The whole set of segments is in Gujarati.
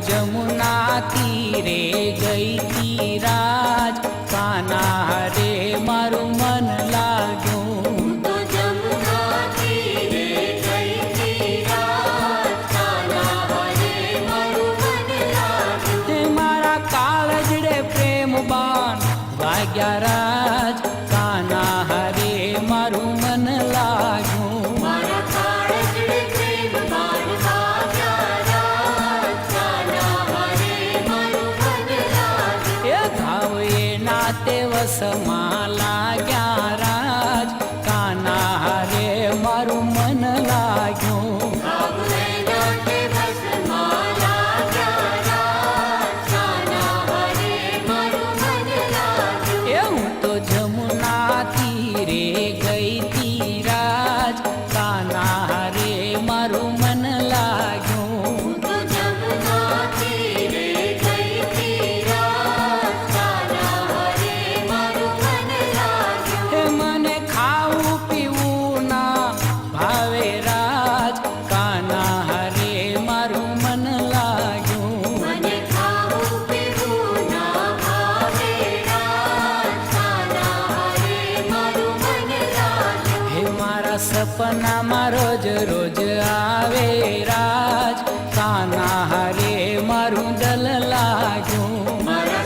જમુના તીરે ગઈ તી રાજ પાના રે મારું મન લાગ્યું તો જમુના તીરે રે મારા કાળજડે પ્રેમ બાણ વાગ્યા રાજ દિવસમાં લાગ્યા રાજ. કાના રે મારું સપનામાં રોજ રોજ આવે રાજ. કાના હરે મારું દલ લાગ્યું. મારા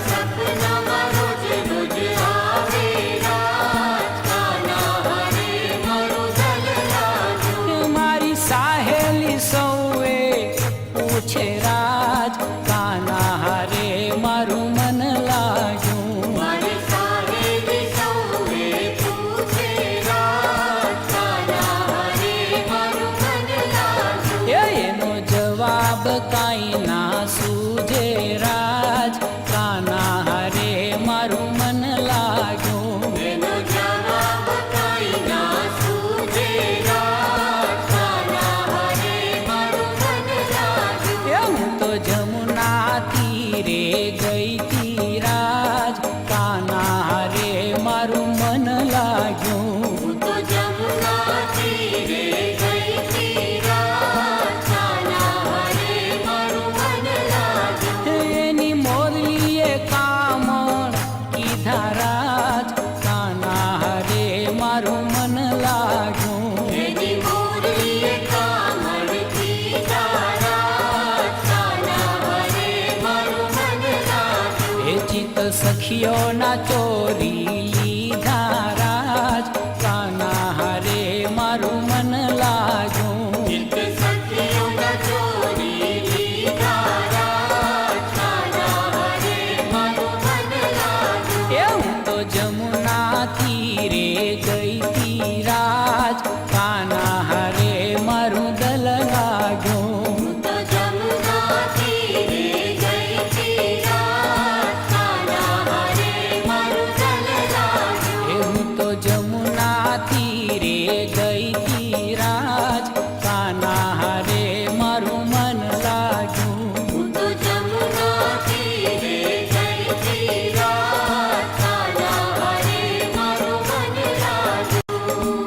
મારી સાહેલી સૌએ પૂછે તારું મન લાગ્યું. મારું મન લાગ્યું. હું તો જમુના તીરે ગઈ તો સખીઓના ચોરી લીધા રાજ. કાના હારે મારું મન લાજું એવું તો જમુના તીરે ગઈ.